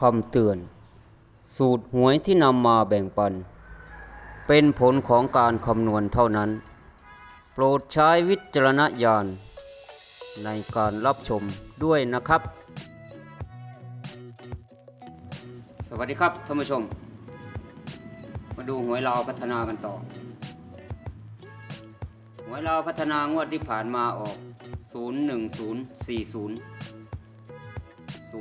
คำเตือน สูตรหวยที่นำมาแบ่งปัน เป็นผลของการคำนวณเท่านั้น โปรดใช้วิจารณญาณ ในการรับชมด้วยนะครับ สวัสดีครับท่านผู้ชม มาดูหวยเราวพัฒนากันต่อ หวยเราวพัฒนางวดที่ผ่านมาออก 01040 010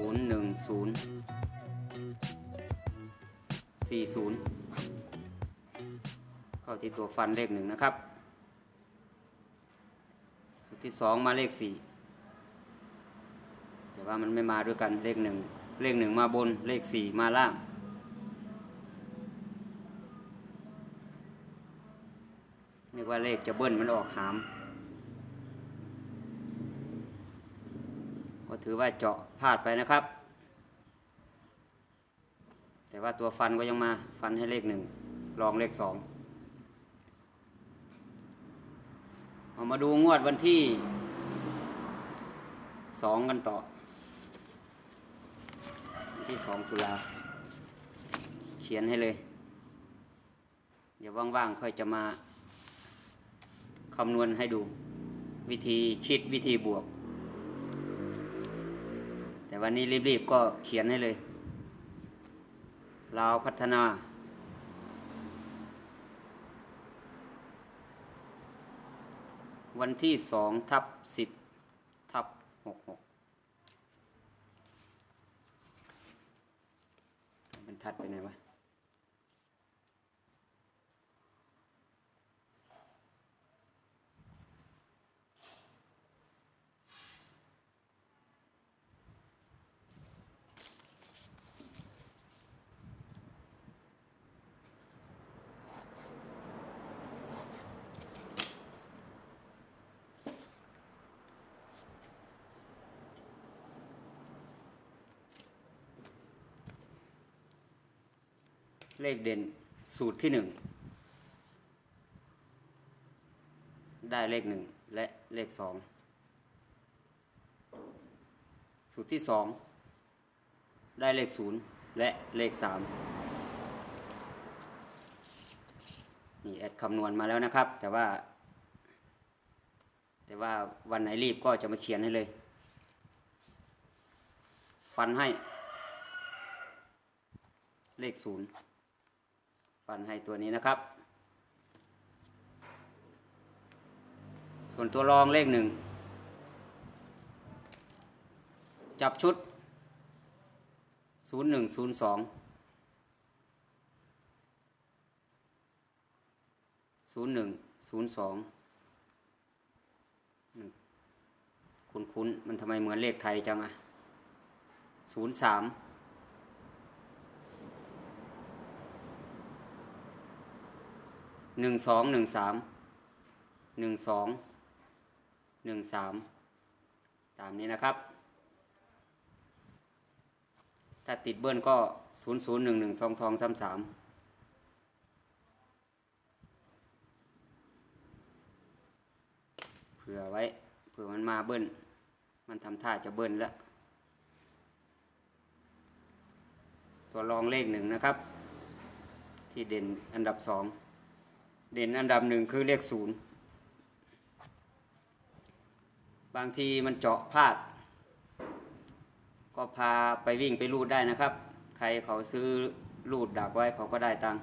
40เข้าที่ตัวฟันเลขหนึ่งนะครับ สุดที่สองมาเลขสี่แต่ว่ามันไม่มาด้วยกันเลขหนึ่งเลขหนึ่งมาบนเลขสี่มาล่างนึกว่าเลขจะเบิ้ลมันออกหาม ก็ ถือว่าเจาะพลาดไปนะครับ แต่ว่าตัวฟันก็ยังมาฟันให้เลขหนึ่งรองเลขสองเอามาดูงวดวันที่สองกันต่อวันที่สองตุลาเขียนให้เลย เดี๋ยวว่างๆค่อยจะมาคำนวณให้ดู วิธีคิดวิธีบวก แต่วันนี้รีบๆก็เขียนให้เลยลาวพัฒนา วันที่สองทับสิบทับหกหกมันทัดไปไหนวะ เลขเด่นสูตรที่หนึ่งได้เลขหนึ่งและเลขสองสูตรที่สองได้เลขศูนย์และเลขสามนี่แอดคำนวณมาแล้วนะครับ แต่ว่า แต่ว่าวันไหนรีบก็จะมาเขียนให้เลย ฟันให้เลขศูนย์ ฟันให้ตัวนี้นะครับ ส่วนตัวรองเลขหนึ่ง จับชุด 0102 0102 คุ้นๆ มันทำไมเหมือนเลขไทยจังอะ03 หนึ่งสองหนึ่งสามหนึ่งสองหนึ่งสามตามนี้นะครับ ถ้าติดเบิ้ลก็ศูนย์ศูนย์หนึ่งหนึ่งสองสองสามสามเผื่อไว้เผื่อมันมาเบิ้ลมันทำท่าจะเบิ้ลแล้ว ตัวรองเลขหนึ่งนะครับ ที่เด่นอันดับสอง เด่นอันดับหนึ่งคือเลขศูนย์บางทีมันเจาะพลาด ก็พาไปวิ่งไปรูดได้นะครับ ใครเขาซื้อรูดดักไว้เขาก็ได้ตังค์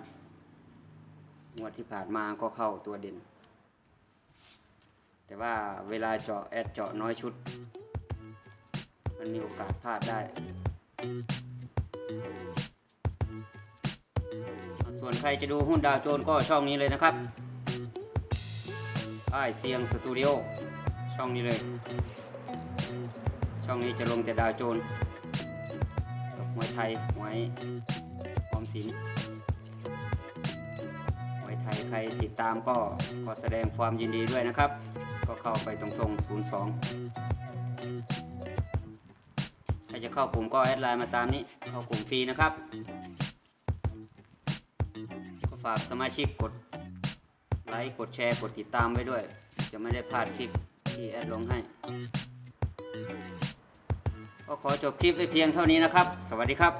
งวดที่ผ่านมาก็เข้าตัวเด่น แต่ว่าเวลาเจาะแอดเจาะน้อยชุด มันมีโอกาสพลาดได้ ส่วนใครจะดูหุ้นดาวโจนส์ก็ช่องนี้เลยนะครับไอเซียงสตูดิโอช่องนี้เลย ช่องนี้จะลงแต่ดาวโจนส์กับหวยไทยหวยออมสินหวยไทยใครติดตามก็ขอแสดงความยินดีด้วยนะครับ ก็เข้าไปตรงๆ 02ถ้าจะเข้ากลุ่มก็แอดไลน์มาตามนี้เข้ากลุ่มฟรีนะครับ ฝากสมาชิกกดไลค์ กดแชร์ กดติดตามไว้ด้วย จะไม่ได้พลาดคลิปที่แอดลงให้ ก็ขอจบคลิปไว้เพียงเท่านี้นะครับ สวัสดีครับ